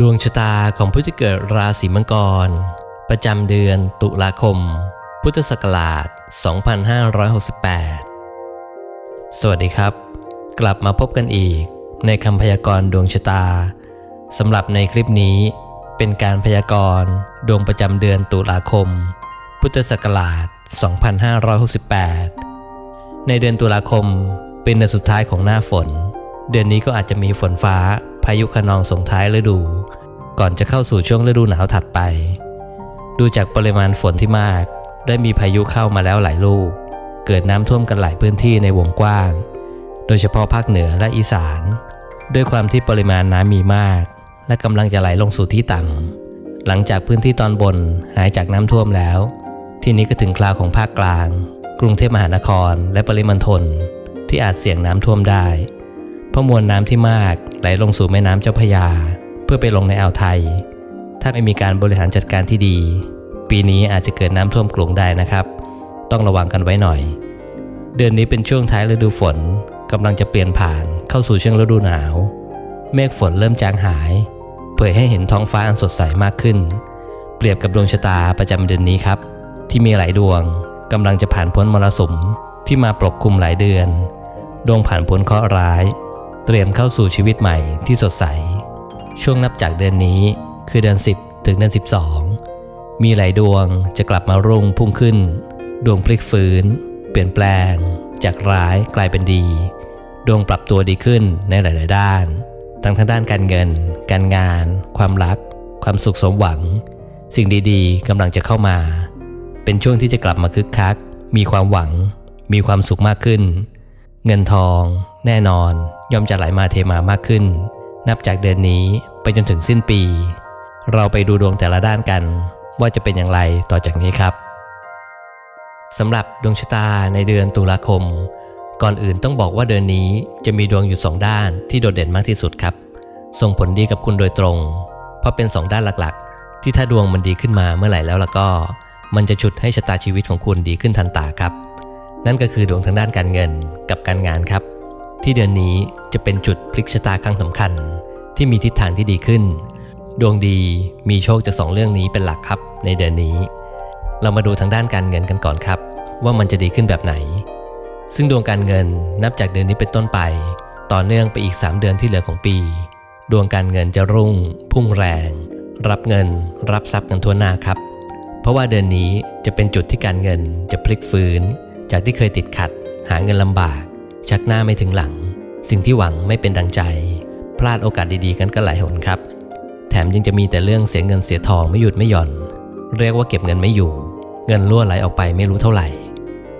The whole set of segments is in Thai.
ดวงชะตาของผู้ที่เกิดราศีมังกร ประจำเดือนตุลาคม พุทธศักราช 2568 สวัสดีครับ กลับมาพบกันอีกในคำพยากรณ์ดวงชะตาสำหรับในคลิปนี้เป็นการพยากรณ์ดวงประจำเดือนตุลาคม พุทธศักราช 2568 ในเดือนตุลาคมเป็นเดือนสุดท้ายของหน้าฝน เดือนนี้ก็อาจจะมีฝนฟ้า พายุขนองส่งท้ายฤดู ก่อนจะเข้าสู่ช่วงฤดูหนาวถัดไป ดูจากปริมาณฝนที่มาก ได้มีพายุเข้ามาแล้วหลายลูก เกิดน้ำท่วมกันหลายพื้นที่ในวงกว้าง โดยเฉพาะภาคเหนือและอีสาน ด้วยความที่ปริมาณน้ำมีมาก และกำลังจะไหลลงสู่ที่ต่ำหลังจากพื้นที่ตอนบนหายจากน้ำท่วมแล้ว ที่นี้ก็ถึงคราวของภาคกลาง กรุงเทพมหานครและปริมณฑลที่อาจเสี่ยงน้ำท่วมได้ ราะมวลน้ำที่มากไหลลงสู่แม่น้ำเจ้าพระยา เพื่อไปลงในอ่าวไทย ถ้าไม่มีการบริหารจัดการที่ดี ปีนี้อาจจะเกิดน้ำท่วมกรุงได้นะครับ ต้องระวังกันไว้หน่อย เดือนนี้เป็นช่วงท้ายฤดูฝนกำลังจะเปลี่ยนผ่านเข้าสู่ช่วงฤดูหนาว เมฆฝนเริ่มจางหาย เผยให้เห็นท้องฟ้าอันสดใสมากขึ้น เปรียบกับดวงชะตาประจำเดือนนี้ครับ ที่มีหลายดวงกำลังจะผ่านพ้นมรสุมที่มาปกคลุมหลายเดือน ดวงผ่านพ้นเคราะห์ร้าย เตรียมเข้าสู่ชีวิตใหม่ที่สดใส ช่วงนับจากเดือนนี้คือเดือน 10 ถึงเดือน 12 มีหลายดวงจะกลับมารุ่งพุ่งขึ้น ดวงพลิกฟื้น เปลี่ยนแปลง จากร้ายกลายเป็นดี ดวงปรับตัวดีขึ้นในหลาย ๆ ด้าน ทั้งทางด้านการเงิน การงาน ความรัก ความสุขสมหวัง สิ่งดีๆกำลังจะเข้ามา เป็นช่วงที่จะกลับมาคึกคัก มีความหวัง มีความสุขมากขึ้น เงินทองแน่นอนย่อมจะไหลมาเทมามากขึ้น นับจากเดือนนี้ไปจนถึงสิ้นปี เราไปดูดวงแต่ละด้านกัน ว่าจะเป็นอย่างไรต่อจากนี้ครับสำหรับดวงชะตาในเดือนตุลาคม ก่อนอื่นต้องบอกว่าเดือนนี้จะมีดวงอยู่สองด้านที่โดดเด่นมากที่สุดครับ ส่งผลดีกับคุณโดยตรง เพราะเป็นสองด้านหลักๆ ที่ถ้าดวงมันดีขึ้นมาเมื่อไหร่แล้วล่ะก็ มันจะฉุดให้ชะตาชีวิตของคุณดีขึ้นทันตาครับ นั่นก็คือดวงทางด้านการเงินกับการงานครับ ที่เดือนนี้จะเป็นจุดพลิกชะตาครั้งสำคัญ ที่มีทิศทางที่ดีขึ้น ดวงดีมีโชคจากสองเรื่องนี้เป็นหลักครับในเดือนนี้ เรามาดูทางด้านการเงินกันก่อนครับ ว่ามันจะดีขึ้นแบบไหน ซึ่งดวงการเงินนับจากเดือนนี้เป็นต้นไป ต่อเนื่องไปอีก 3 เดือนที่เหลือของปี ดวงการเงินจะรุ่ง พุ่งแรง รับเงิน รับทรัพย์กันทั่วหน้าครับ เพราะว่าเดือนนี้จะเป็นจุดที่การเงินจะพลิกฟื้น จากที่เคยติดขัด หาเงินลำบาก ชักหน้าไม่ถึงหลัง สิ่งที่หวังไม่เป็นดังใจ พลาดโอกาสดีๆกันก็หลายหนครับ แถมยังจะมีแต่เรื่องเสียเงินเสียทองไม่หยุดไม่หย่อน เรียกว่าเก็บเงินไม่อยู่ เงินรั่วไหลออกไปไม่รู้เท่าไหร่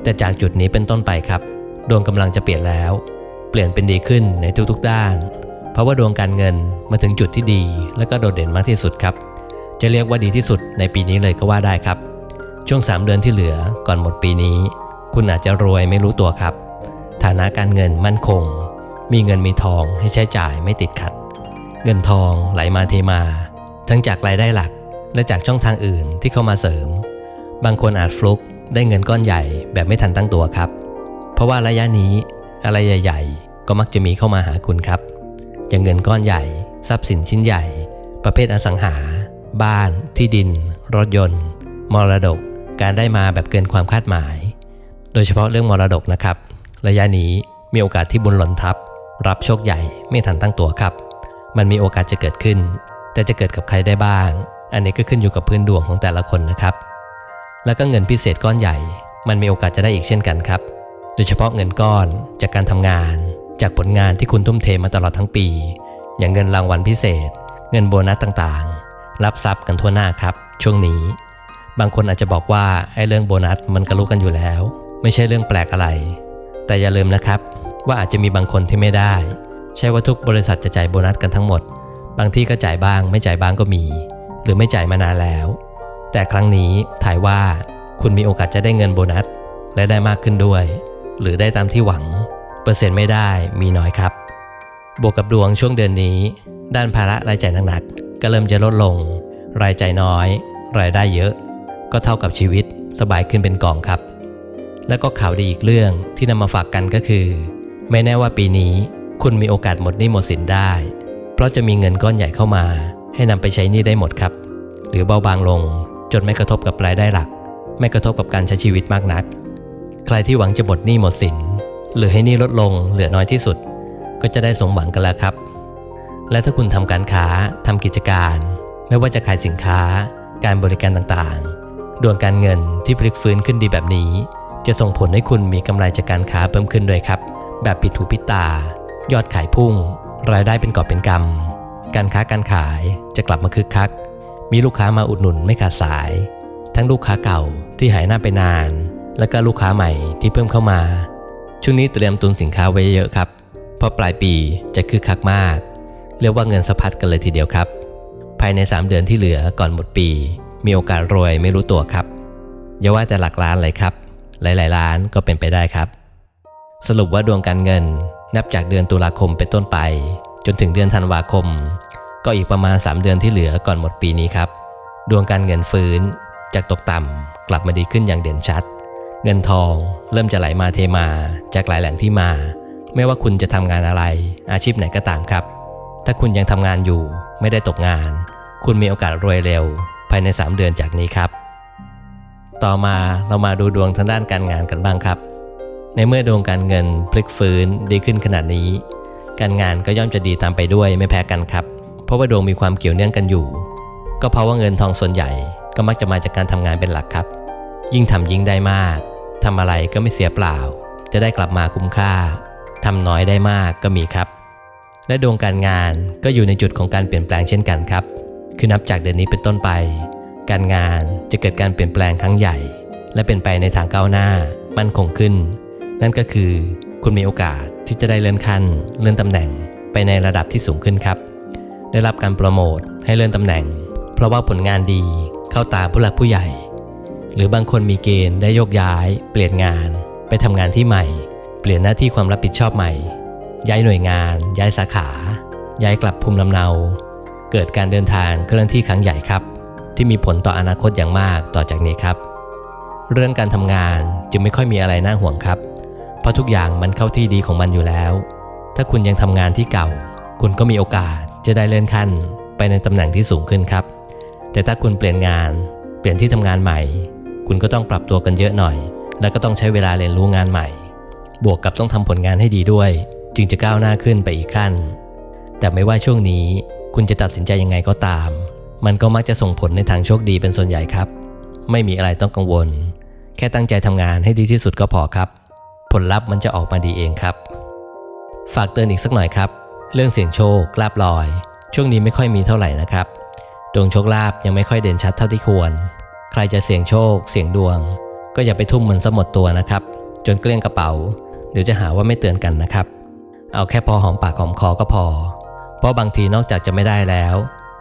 แต่จากจุดนี้เป็นต้นไปครับ ดวงกำลังจะเปลี่ยนแล้ว เปลี่ยนเป็นดีขึ้นในทุกๆด้าน เพราะว่าดวงการเงินมาถึงจุดที่ดี และก็โดดเด่นมากที่สุดครับ จะเรียกว่าดีที่สุดในปีนี้เลยก็ว่าได้ครับช่วง 3 เดือนที่เหลือก่อนหมดปีนี้ คุณอาจจะรวยไม่รู้ตัวครับ ฐานะการเงินมั่นคง มีเงินมีทองให้ใช้จ่ายไม่ติดขัด เงินทองไหลมาเทมา ทั้งจากรายได้หลักและจากช่องทางอื่นที่เข้ามาเสริม บางคนอาจฟลุกได้เงินก้อนใหญ่แบบไม่ทันตั้งตัวครับ เพราะว่าระยะนี้อะไรใหญ่ ๆ ก็มักจะมีเข้ามาหาคุณครับ อย่างเงินก้อนใหญ่ ทรัพย์สินชิ้นใหญ่ ประเภทอสังหา บ้าน ที่ดิน รถยนต์ มรดก การได้มาแบบเกินความคาดหมาย โดยเฉพาะเรื่องมรดกนะครับ ระยะนี้มีโอกาสที่บุญหล่นทับ รับโชคใหญ่ไม่ทันตั้งตัวครับ มันมีโอกาสจะเกิดขึ้น แต่จะเกิดกับใครได้บ้าง อันนี้ก็ขึ้นอยู่กับพื้นดวงของแต่ละคนนะครับ แล้วก็เงินพิเศษก้อนใหญ่ มันมีโอกาสจะได้อีกเช่นกันครับ โดยเฉพาะเงินก้อนจากการทำงาน จากผลงานที่คุณทุ่มเทมาตลอดทั้งปี อย่างเงินรางวัลพิเศษ เงินโบนัสต่างๆ รับทรัพย์กันทั่วหน้าครับ ช่วงนี้ บางคนอาจจะบอกว่าไอ้เรื่องโบนัสมันก็รู้กันอยู่แล้ว ไม่ใช่เรื่องแปลกอะไร แต่อย่าลืมนะครับ ว่าอาจจะมีบางคนที่ไม่ได้ ใช่ว่าทุกบริษัทจะจ่ายโบนัสกันทั้งหมด บางที่ก็จ่ายบ้าง ไม่จ่ายบ้างก็มี หรือไม่จ่ายมานานแล้ว แต่ครั้งนี้ถ่ายว่าคุณมีโอกาสจะได้เงินโบนัส และได้มากขึ้นด้วย หรือได้ตามที่หวัง เปอร์เซ็นต์ไม่ได้มีน้อยครับ บวกกับดวงช่วงเดือนนี้ ด้านภาระรายจ่ายหนักๆก็เริ่มจะลดลง รายจ่ายน้อย รายได้เยอะ ก็เท่ากับชีวิตสบายขึ้นเป็นกองครับ แล้วก็ข่าวดีอีกเรื่องที่นำมาฝากกันก็คือ ไม่แน่ว่าปีนี้คุณมีโอกาสหมดหนี้หมดสินได้ เพราะจะมีเงินก้อนใหญ่เข้ามา ให้นำไปใช้หนี้ได้หมดครับ หรือเบาบางลงจนไม่กระทบกับรายได้หลัก ไม่กระทบกับการใช้ชีวิตมากนัก ใครที่หวังจะหมดหนี้หมดสินหรือให้หนี้ลดลงเหลือน้อยที่สุด ก็จะได้สมหวังกันแล้วครับ และถ้าคุณทำการค้าทำกิจการ ไม่ว่าจะขายสินค้า การบริการต่างๆ ดวงการเงินที่พลิกฟื้นขึ้นดีแบบนี้ จะส่งผลให้คุณมีกำไรจากการค้าเพิ่มขึ้นด้วยครับ แบบผิดหูผิดตา ยอดขายพุ่ง รายได้เป็นกอบเป็นกำการค้าการขายจะกลับมาคึกคัก มีลูกค้ามาอุดหนุนไม่ขาดสาย ทั้งลูกค้าเก่าที่หายหน้าไปนาน และก็ลูกค้าใหม่ที่เพิ่มเข้ามา ช่วงนี้เตรียมตุนสินค้าไว้เยอะครับ เพราะปลายปีจะคึกคักมาก เรียกว่าเงินสะพัดกันเลยทีเดียวครับ ภายใน 3 เดือนที่เหลือก่อนหมดปี มีโอกาสรวยไม่รู้ตัวครับอย่าว่าแต่หลักล้านเลยครับ หลายๆล้านก็เป็นไปได้ครับ สรุปว่าดวงการเงินนับจากเดือนตุลาคมเป็นต้นไป จนถึงเดือนธันวาคม ก็อีกประมาณ 3 เดือนที่เหลือก่อนหมดปีนี้ครับ ดวงการเงินฟื้น จากตกต่ำกลับมาดีขึ้นอย่างเด่นชัด เงินทองเริ่มจะไหลมาเทมาจากหลายแหล่งที่มา ไม่ว่าคุณจะทำงานอะไร อาชีพไหนก็ตามครับ ถ้าคุณยังทำงานอยู่ไม่ได้ตกงาน คุณมีโอกาสรวยเร็ว ภายใน 3 เดือนจากนี้ครับ ต่อมาเรามาดูดวงทางด้านการงานกันบ้างครับ ในเมื่อดวงการเงินพลิกฟื้นดีขึ้นขนาดนี้ การงานก็ย่อมจะดีตามไปด้วยไม่แพ้กันครับ เพราะว่าดวงมีความเกี่ยวเนื่องกันอยู่ ก็เพราะว่าเงินทองส่วนใหญ่ก็มักจะมาจากการทำงานเป็นหลักครับ ยิ่งทำยิ่งได้มากทำอะไรก็ไม่เสียเปล่า จะได้กลับมาคุ้มค่าทำน้อยได้มากก็มีครับ และดวงการงานก็อยู่ในจุดของการเปลี่ยนแปลงเช่นกันครับ คือนับจากเดือนนี้เป็นต้นไป การงาน จะเกิดการเปลี่ยนแปลงครั้งใหญ่ และเป็นไปในทางก้าวหน้า มั่นคงขึ้น นั่นก็คือ คุณมีโอกาสที่จะได้เลื่อนขั้น เลื่อนตำแหน่งไปในระดับที่สูงขึ้นครับ ได้รับการโปรโมทให้เลื่อนตำแหน่ง เพราะว่าผลงานดีเข้าตาผู้หลักผู้ใหญ่ หรือบางคนมีเกณฑ์ได้โยกย้าย เปลี่ยนงาน ไปทำงานที่ใหม่ เปลี่ยนหน้าที่ความรับผิดชอบใหม่ ย้ายหน่วยงาน ย้ายสาขา ย้ายกลับภูมิลำเนา เกิดการเดินทางเคลื่อนที่ครั้งใหญ่ครับ ที่มีผลต่ออนาคตอย่างมากต่อจากนี้ครับ เรื่องการทำงานจึงไม่ค่อยมีอะไรน่าห่วงครับ เพราะทุกอย่างมันเข้าที่ดีของมันอยู่แล้ว ถ้าคุณยังทำงานที่เก่า คุณก็มีโอกาสจะได้เลื่อนขั้น ไปในตำแหน่งที่สูงขึ้นครับ แต่ถ้าคุณเปลี่ยนงาน เปลี่ยนที่ทำงานใหม่ คุณก็ต้องปรับตัวกันเยอะหน่อย แล้วก็ต้องใช้เวลาเรียนรู้งานใหม่ บวกกับต้องทำผลงานให้ดีด้วย จึงจะก้าวหน้าขึ้นไปอีกขั้น แต่ไม่ว่าช่วงนี้คุณจะตัดสินใจยังไงก็ตาม มันก็มักจะส่งผลในทางโชคดีเป็นส่วนใหญ่ครับ ไม่มีอะไรต้องกังวล แค่ตั้งใจทำงานให้ดีที่สุดก็พอครับ ผลลัพธ์มันจะออกมาดีเองครับ ฝากเตือนอีกสักหน่อยครับ เรื่องเสี่ยงโชคลาบลอย ช่วงนี้ไม่ค่อยมีเท่าไหร่นะครับ ดวงโชคลาภยังไม่ค่อยเด่นชัดเท่าที่ควร ใครจะเสี่ยงโชค เสี่ยงดวง ก็อย่าไปทุ่มมันซะหมดตัวนะครับ จนเกลี้ยงกระเป๋า เดี๋ยวจะหาว่าไม่เตือนกันนะครับ เอาแค่พอหอมปากหอมคอก็พอ เพราะบางทีนอกจากจะไม่ได้แล้ว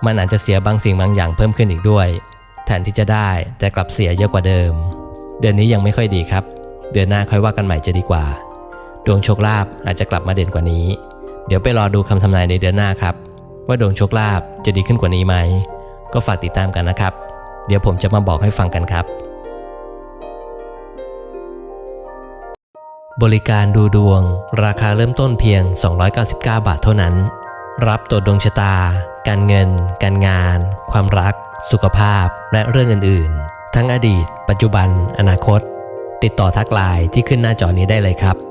มันอาจจะเสียบางสิ่งบางอย่างเพิ่มขึ้นอีกด้วย แทนที่จะได้แต่กลับเสียเยอะกว่าเดิม เดือนนี้ยังไม่ค่อยดีครับ เดือนหน้าค่อยว่ากันใหม่จะดีกว่า ดวงโชคลาภอาจจะกลับมาเด่นกว่านี้ เดี๋ยวไปรอดูคำทำนายในเดือนหน้าครับ ว่าดวงโชคลาภจะดีขึ้นกว่านี้ไหม ก็ฝากติดตามกันนะครับ เดี๋ยวผมจะมาบอกให้ฟังกันครับ บริการดูดวง ราคาเริ่มต้นเพียง 299 บาทเท่านั้น รับตรวจดวงชะตา การเงิน การงาน ความรัก สุขภาพ และเรื่องอื่น ๆ ทั้งอดีต ปัจจุบัน อนาคต ติดต่อทักไลน์ที่ขึ้นหน้าจอนี้ได้เลยครับ